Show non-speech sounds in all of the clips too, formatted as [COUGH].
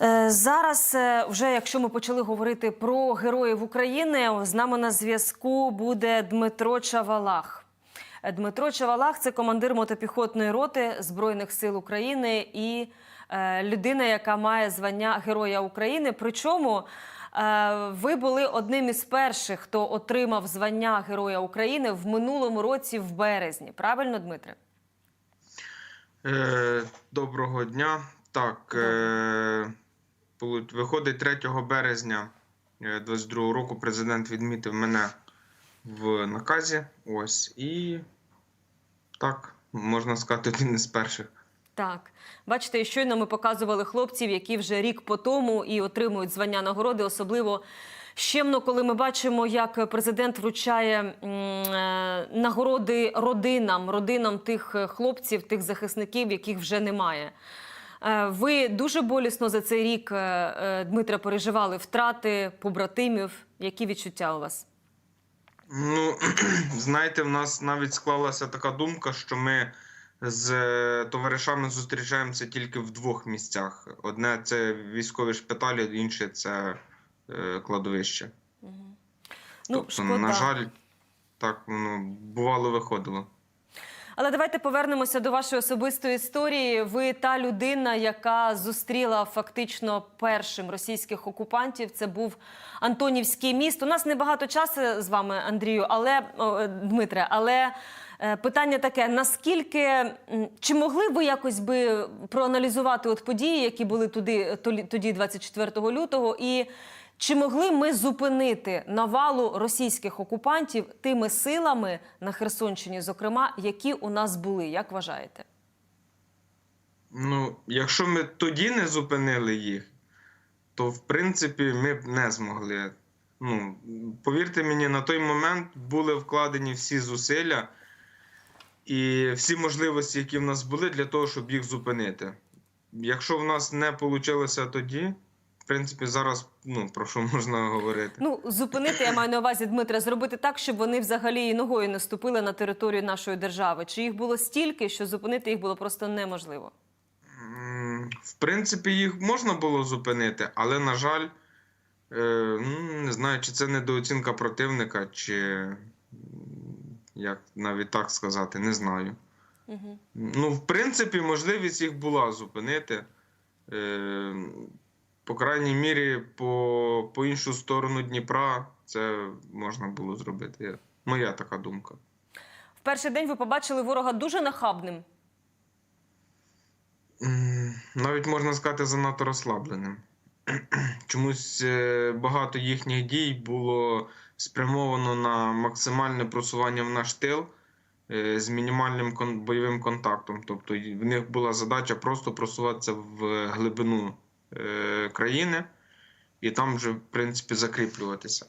Е, Зараз, е, вже якщо ми почали говорити про героїв України, з нами на зв'язку буде Дмитро Чавалах. Е, Дмитро Чавалах це командир мотопіхотної роти Збройних сил України і людина, яка має звання Героя України. Причому ви були одним із перших, хто отримав звання Героя України в минулому році в березні. Правильно, Дмитре? Доброго дня. Так, е, виходить 3 березня 22 року президент відмітив мене в наказі. Ось. І так, можна сказати, один із перших. Так, бачите, щойно ми показували хлопців, які вже рік по тому і отримують звання нагороди. Особливо щемно, коли ми бачимо, як президент вручає е, нагороди родинам, родинам тих е, хлопців, тих захисників, яких вже немає. Е, Ви дуже болісно за цей рік, е, е, переживали втрати побратимів. Які відчуття у вас? Ну, [CLEARS THROAT] знаєте, в нас навіть склалася така думка, що ми з товаришами зустрічаємося тільки в двох місцях: одне це військові шпиталі, інше це кладовище. Ну, тобто, шкода. на жаль, так воно бувало виходило. Але давайте повернемося до вашої особистої історії. Ви та людина, яка зустріла фактично першим російських окупантів. Це був Антонівський міст. У нас небагато часу з вами, Андрію, але Дмитре, але. е, Питання таке: наскільки чи могли ви якось би проаналізувати от події, які були туди тоді, 24 лютого, і чи могли ми зупинити навалу російських окупантів тими силами на Херсонщині, зокрема, які у нас були? Як вважаєте? Ну, якщо ми тоді не зупинили їх, то в принципі ми б не змогли. Ну, повірте мені, на той момент були вкладені всі зусилля і всі можливості, які в нас були, для того, щоб їх зупинити. Якщо в нас не вийшло тоді, принципі, зараз ну, про що [LAUGHS] можна говорити? Ну зупинити я маю на увазі Дмитре, зробити так, щоб вони взагалі і ногою не ступили на територію нашої держави. Чи їх було стільки, що зупинити їх було просто неможливо? В принципі, їх можна було зупинити, але, на жаль, е, ну, не знаю, чи це недооцінка противника, чи як навіть так сказати, не знаю. Угу. Ну, в принципі, можливість їх була зупинити. Е, По крайній мірі, по, по іншу сторону Дніпра це можна було зробити. Моя така думка. В перший день ви побачили ворога дуже нахабним. Навіть можна сказати, занадто розслабленим. [CLEARS THROAT] Чомусь е, багато їхніх дій було спрямовано на максимальне просування в наш тил е, з мінімальним бойовим контактом. Тобто в них була задача просто просуватися в глибину е, країни і там вже, в принципі, закріплюватися.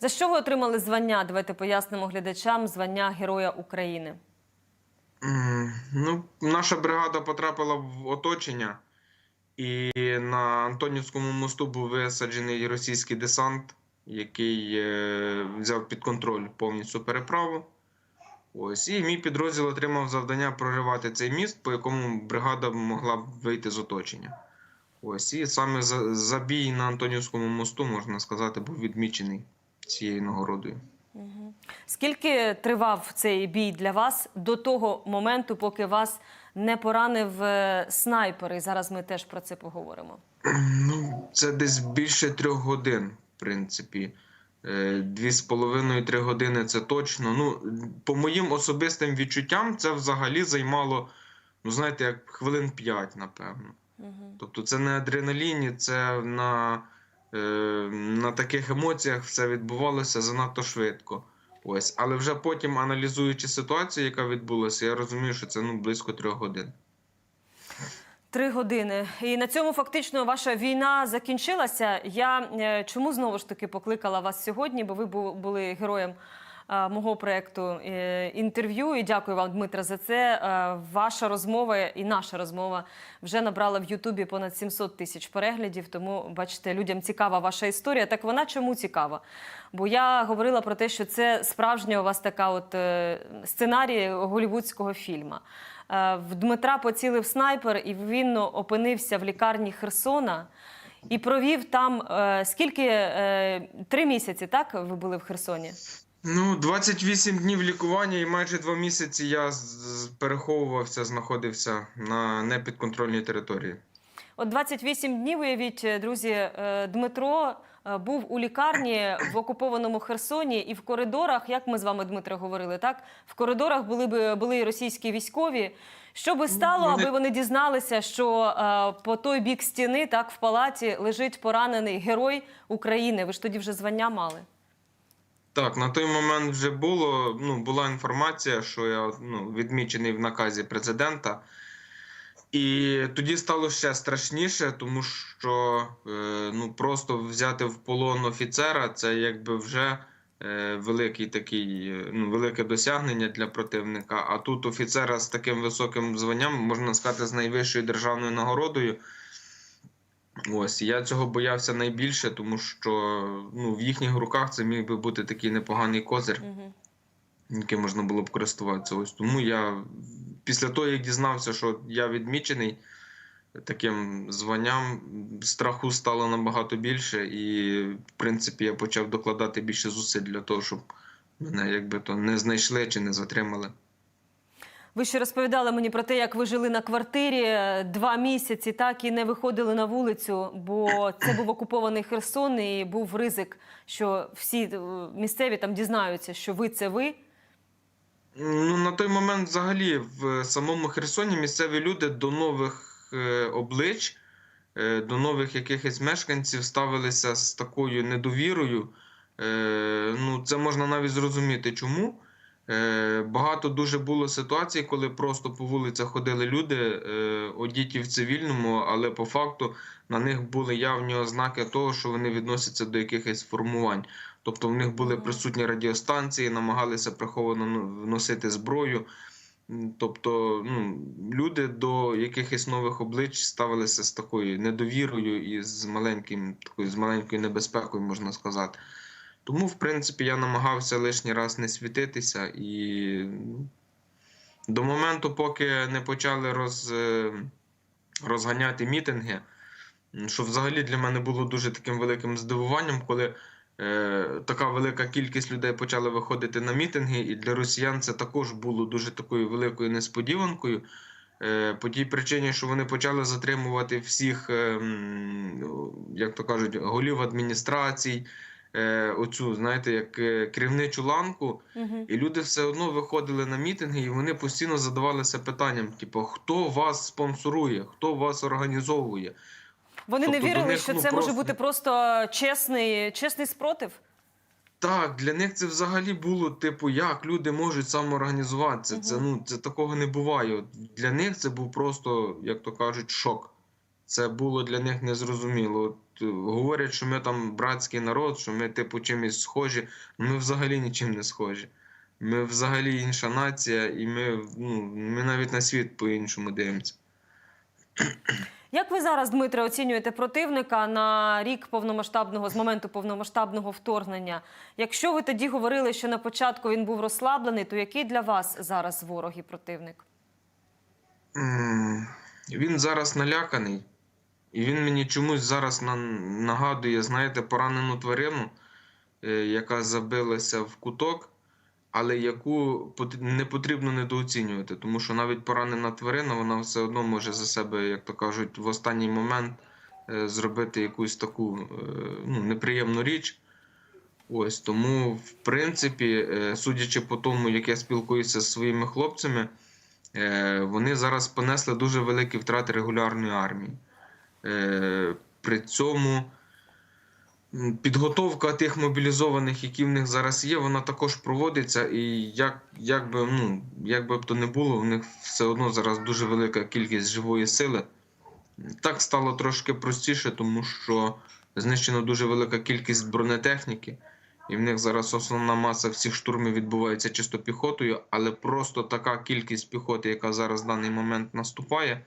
За що ви отримали звання? Давайте пояснимо глядачам звання Героя України. М, Ну, наша бригада потрапила в оточення, і на Антонівському мосту був висаджений російський десант, який е, взяв під контроль повністю переправу. Ось, і мій підрозділ отримав завдання проривати цей міст, по якому бригада могла б вийти з оточення. Ось, і саме за- забій на Антонівському мосту, можна сказати, був відмічений цією нагородою. Скільки тривав цей бій для вас до того моменту, поки вас не поранив е, снайпер? І зараз ми теж про це поговоримо. [CLEARS THROAT] Ну, це десь більше трьох годин, в принципі. Е, Дві з половиною три години це точно. Ну, по моїм особистим відчуттям, це взагалі займало, ну, знаєте, як хвилин п'ять, напевно. Угу. Тобто, це не адреналіні, це на, е, на таких емоціях все відбувалося занадто швидко. Ось. Але вже потім, аналізуючи ситуацію, яка відбулася, я розумію, що це ну, близько трьох годин. Три години. І на цьому фактично ваша війна закінчилася. Я е, чому знову ж таки покликала вас сьогодні, бо ви були героєм е, мого проєкту е, інтерв'ю. І дякую вам, Дмитре, за це. Ваша розмова і наша розмова вже набрала в Ютубі понад 700 тисяч переглядів. Тому, бачите, людям цікава ваша історія. Так вона чому цікава? Бо я говорила про те, що це справжня у вас така от сценарій голівудського фільму. Е, В Дмитра поцілив снайпер, і він опинився в лікарні Херсона і провів там е, скільки е, три місяці, так? Ви були в Херсоні? Ну, 28 днів лікування і майже два місяці я переховувався, знаходився на непідконтрольній території. От 28 днів, уявіть, е, друзі, е, Дмитро е, був у лікарні в окупованому Херсоні і в коридорах, як ми з вами, Дмитро, говорили, так? В коридорах були б були російські військові. Що би стало, аби вони дізналися, що по той бік стіни, так, в палаті лежить поранений герой України. Ви ж тоді вже звання мали. Так, на той момент вже було, ну, була інформація, що я ну, відмічений в наказі президента. І тоді стало ще страшніше, тому що е, ну, просто взяти в полон офіцера це якби вже е, великий такий, е, ну, велике досягнення для противника. А тут офіцера з таким високим званням, можна сказати, з найвищою державною нагородою. Ось я цього боявся найбільше, тому що ну, в їхніх руках це міг би бути такий непоганий козир, Угу. Яким можна було б користуватися. Ось тому я після того, як дізнався, що я відмічений таким званням, страху стало набагато більше, і в принципі я почав докладати більше зусиль для того, щоб мене якби то не знайшли чи не затримали. Ви ще розповідали мені про те, як ви жили на квартирі е, два місяці, так і не виходили на вулицю, бо це був окупований Херсон, і був ризик, що всі е, місцеві там дізнаються, що ви це ви. Ну, на той момент, взагалі, в самому Херсоні місцеві люди до нових е, облич, е, до нових якихось мешканців ставилися з такою недовірою. Е, ну, це можна навіть зрозуміти, чому. Е, багато дуже було ситуацій, коли просто по вулицях ходили люди, е, одіті в цивільному, але по факту на них були явні ознаки того, що вони відносяться до якихось формувань. Тобто в них були присутні радіостанції, намагалися приховано ну, вносити зброю. Тобто ну, люди до якихось нових облич ставилися з такою недовірою і з маленьким, такою, з маленькою небезпекою, можна сказати. Тому, в принципі, я намагався лишній раз не світитися і ну, до моменту, поки не почали роз, е, розганяти мітинги, що взагалі для мене було дуже таким великим здивуванням, коли е, така велика кількість людей почали виходити на мітинги, і для росіян це також було дуже такою великою несподіванкою. Е, по тій причині, що вони почали затримувати всіх, е, як то кажуть, голів адміністрацій, оцю, знаєте, як е, керівничу ланку. Угу. І люди все одно виходили на мітинги, і вони постійно задавалися питанням: типу, хто вас спонсорує, хто вас організовує. Вони не Тобто до вірили, них, що ну, це може бути просто чесний, чесний спротив. Так, для них це взагалі було типу, як люди можуть самоорганізуватися. Це ну це такого не буває. Для них це був просто, як то кажуть, шок. Це було для них незрозуміло. Говорять, що ми там братський народ, що ми, типу, чимось схожі. Ми взагалі нічим не схожі. Ми взагалі інша нація, і ми, ну, ми навіть на світ по-іншому дивимося. Як ви зараз, Дмитре, оцінюєте противника на рік повномасштабного з моменту повномасштабного вторгнення? Якщо ви тоді говорили, що на початку він був розслаблений, то який для вас зараз ворог і противник? Він зараз наляканий, і він мені чомусь зараз нагадує, знаєте, поранену тварину, е, яка забилася в куток, але яку не потрібно недооцінювати, тому що навіть поранена тварина, вона все одно може за себе, як то кажуть, в останній момент е, зробити якусь таку е, ну, неприємну річ. Ось тому, в принципі, судячи по тому, як я спілкуюся з своїми хлопцями, вони зараз понесли дуже великі втрати регулярної армії. Е, При цьому підготовка тих мобілізованих, які в них зараз є, вона також проводиться. І як, як, би, ну, як би то не було, в них все одно зараз дуже велика кількість живої сили. Так стало трошки простіше, тому що знищено дуже велика кількість бронетехніки. І в них зараз основна маса всіх штурмів відбувається чисто піхотою, але просто така кількість піхоти, яка зараз в даний момент наступає,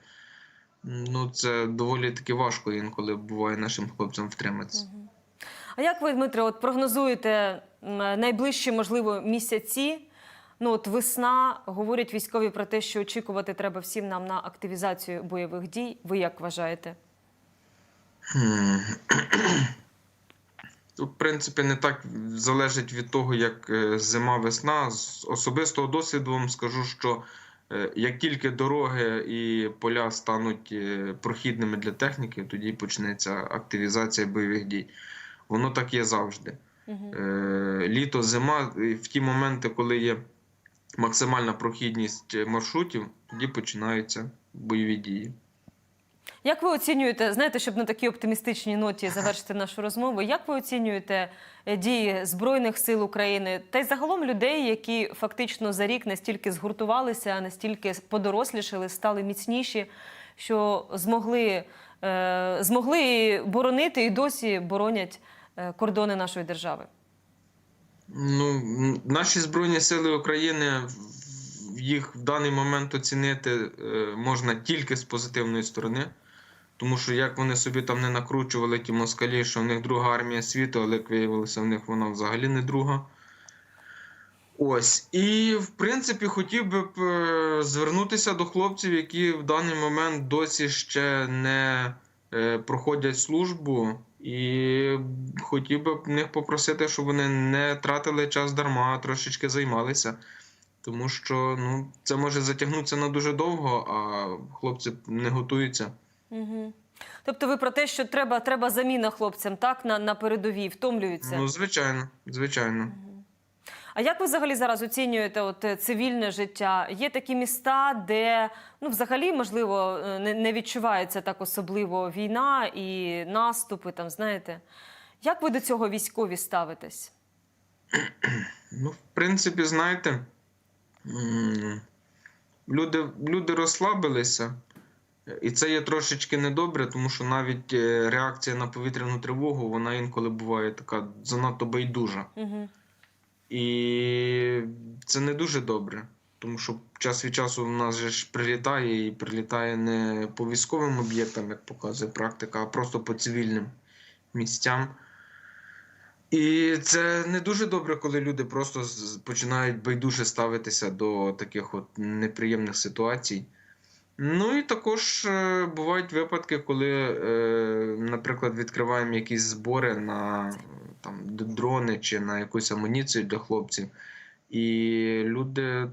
ну це доволі таки важко інколи буває нашим хлопцям втриматися. А як ви, Дмитре, от прогнозуєте найближчі, можливо, місяці? Ну от весна говорять військові про те, що очікувати треба всім нам на активізацію бойових дій. Ви як вважаєте? [CLEARS THROAT] Тут, в принципі, не так залежить від того, як е, зима, весна. З особистого досвіду вам скажу, що як тільки дороги і поля стануть е, прохідними для техніки, тоді почнеться активізація бойових дій. Воно так є завжди. Угу. Е, Літо, зима, в ті моменти, коли є максимальна прохідність е, маршрутів, тоді починаються бойові дії. Як ви оцінюєте, знаєте, щоб на такій оптимістичній ноті завершити нашу розмову? Як ви оцінюєте е, дії Збройних сил України та й загалом людей, які фактично за рік настільки згуртувалися, настільки подорослішали, стали міцніші, що змогли, е, змогли боронити і досі боронять е, кордони нашої держави? Ну, наші Збройні Сили України їх в даний момент оцінити е, можна тільки з позитивної сторони. Тому що як вони собі там не накручували ті москалі, що в них друга армія світу, але як виявилося, в них вона взагалі не друга. Ось. І в принципі хотів би б е, звернутися до хлопців, які в даний момент досі ще не е, проходять службу. І хотів би них попросити, щоб вони не тратили час дарма, а трошечки займалися. Тому що ну, це може затягнутися на дуже довго, а хлопці не готуються. Угу. Тобто ви про те, що треба, треба заміна хлопцям, так, на, на передовій, втомлюються? Ну, звичайно, звичайно. А як ви взагалі зараз оцінюєте от, е, цивільне життя? Є такі міста, де ну, взагалі, можливо, е, не, не відчувається так особливо війна і наступи, там, знаєте. Як ви до цього військові ставитесь? [CLEARS THROAT] Ну, в принципі, знаєте, люди, люди розслабилися, і це є трошечки недобре, тому що навіть е, реакція на повітряну тривогу, вона інколи буває така занадто байдужа. Угу. І це не дуже добре. Тому що час від часу в нас же ж прилітає і прилітає не по військовим об'єктам, як показує практика, а просто по цивільним місцям. І це не дуже добре, коли люди просто починають байдуже ставитися до таких от неприємних ситуацій. Ну і також е, бувають випадки, коли, е, наприклад, відкриваємо якісь збори на там, дрони чи на якусь амуніцію для хлопців, і люди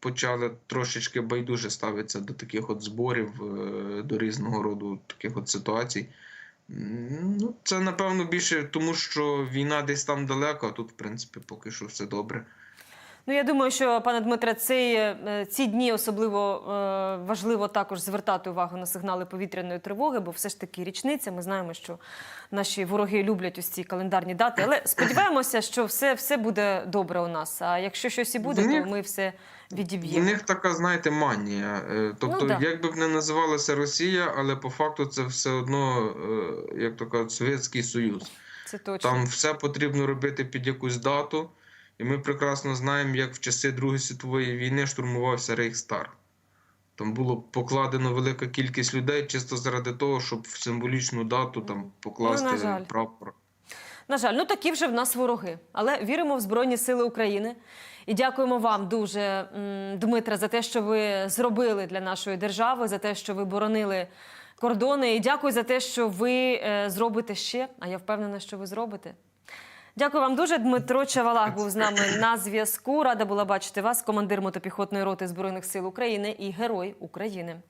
почали трошечки байдуже ставитися до таких от зборів, е, до різного роду таких от ситуацій. Ну, це напевно більше тому, що війна десь там далеко, а тут, в принципі, поки що все добре. Ну, я думаю, що, пане Дмитре, цей, е, ці дні особливо е, важливо також звертати увагу на сигнали повітряної тривоги, бо все ж таки річниця. Ми знаємо, що наші вороги люблять ось ці календарні дати. Але [COUGHS] сподіваємося, що все, все буде добре у нас. А якщо щось і буде, них- то ми все відіб'ємо. У них така, знаєте, манія. Е, Тобто, Ну, да. як би б не називалася Росія, але по факту це все одно, як то кажуть, Совєтський Союз. Це точно. Там все потрібно робити під якусь дату. І ми прекрасно знаємо, як в часи Другої світової війни штурмувався Рейхстаг. Там було покладено велика кількість людей чисто заради того, щоб в символічну дату там покласти Ну, на прапор. На жаль, ну такі вже в нас вороги. Але віримо в Збройні Сили України. І дякуємо вам дуже, м, Дмитре, за те, що ви зробили для нашої держави, за те, що ви боронили кордони. І дякую за те, що ви е, зробите ще. А я впевнена, що ви зробите. Дякую вам дуже. Дмитро Чавалах був з нами на зв'язку. Рада була бачити вас, командир мотопіхотної роти Збройних сил України і Герой України.